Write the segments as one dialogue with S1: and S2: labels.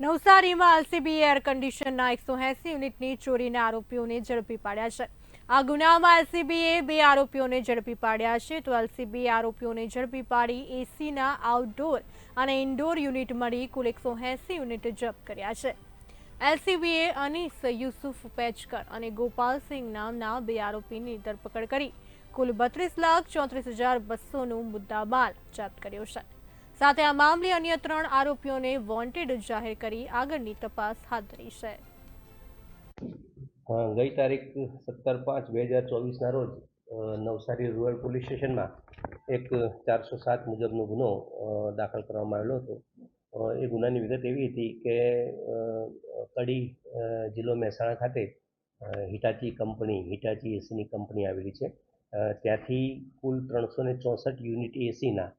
S1: નવસારીમાં એલસીબીએ એર કન્ડિશનના એકસો એસી યુનિટની ચોરીના આરોપીઓને ઝડપી પાડ્યા છે. આ ગુનામાં એલસીબીએ બે આરોપીઓને ઝડપી પાડ્યા છે તો એલસીબીએ આરોપીઓને ઝડપી પાડી એસીના આઉટડોર અને ઇન્ડોર યુનિટ મળી કુલ એકસો એસી યુનિટ જપ્ત કર્યા છે. એલસીબીએ અનીસ યુસુફ પેચકર અને ગોપાલસિંહ નામના બે આરોપીની ધરપકડ કરી. કુલ બત્રીસ લાખ ચોત્રીસ હજાર બસોનું મુદ્દામાલ જપ્ત કર્યો છે. સાથે આ મામલે અન્ય ત્રણ આરોપીઓને વોન્ટેડ જાહેર કરી આગળની તપાસ હાથ ધરી છે.
S2: ગઈ તારીખ સત્તર પાંચ બે હજાર ચોવીસના રોજ નવસારી રૂરલ પોલીસ સ્ટેશનમાં એક ચારસો સાત મુજબનો ગુનો દાખલ કરવામાં આવેલો હતો. એ ગુનાની વિગત એવી હતી કે કડી જિલ્લો મહેસાણા ખાતે હિટાચી કંપની, હિટાચી એસીની કંપની આવેલી છે. ત્યાંથી કુલ ત્રણસો ને ચોસઠ યુનિટ એસીના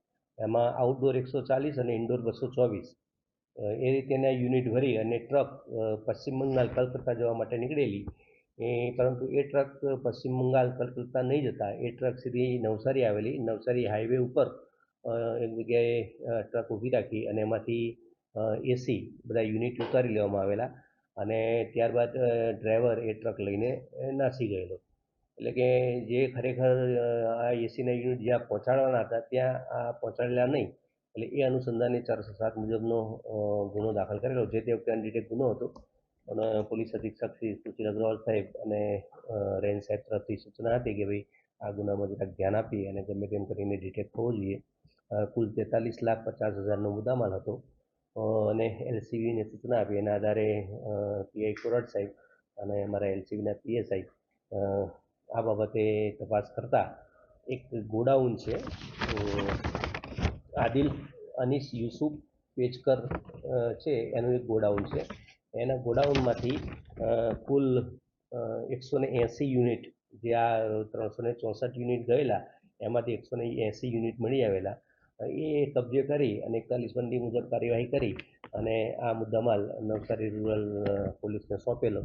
S2: એમાં આઉટડોર એકસો ચાલીસ અને ઇન્ડોર બસો ચોવીસ. એ રીતેના યુનિટ ભરી અને ટ્રક પશ્ચિમ બંગાળ કલકત્તા જવા માટે નીકળેલી. એ, પરંતુ એ ટ્રક પશ્ચિમ બંગાળ કલકત્તા નહીં જતા. એ ટ્રક સીધી નવસારી આવેલી. નવસારી હાઈવે ઉપર એક જગ્યાએ ટ્રક ઊભી રાખી અને એમાંથી એસી બધા યુનિટ ઉતારી લેવામાં આવેલા. અને ત્યારબાદ ડ્રાઈવર એ ટ્રક લઈને નાસી ગયેલો. એટલે કે જે ખરેખર આ એસીના યુનિટ જ્યાં પહોંચાડવાના હતા, ત્યાં આ પહોંચાડેલા નહીં. એટલે એ અનુસંધાને ચારસો સાત મુજબનો ગુનો દાખલ કરેલો, જે તે વખતે અનડિટેક ગુનો હતો. અને પોલીસ અધિક્ષક શ્રી સુશીલ અગ્રવાલ સાહેબ અને રેન્જ સાહેબ તરફથી સૂચના હતી કે ભાઈ, આ ગુનામાં જરાક ધ્યાન આપી અને ગમે તેમ કરીને ડિટેક્ટ થવો જોઈએ. કુલ તેતાલીસ લાખ પચાસ હજારનો મુદ્દામાલ હતો. અને એલસીબીને સૂચના આપી. એના આધારે પીઆઈ કોરટ સાહેબ અને અમારા એલસીબીના પીએસઆઈ આ બાબતે તપાસ કરતા એક ગોડાઉન છે. આદિલ અનીસ યુસુફ પેચકર છે. એનું એક ગોડાઉન છે. એના ગોડાઉનમાંથી કુલ એકસો ને એંસી યુનિટ જે આ ત્રણસો ને ચોસઠ યુનિટ ગયેલા, એમાંથી એકસો ને એંસી યુનિટ મળી આવેલા. એ કબજે કરી અને એકતાલીસ મુજબ કાર્યવાહી કરી અને આ મુદ્દામાલ નવસારી રૂરલ પોલીસને સોંપેલો.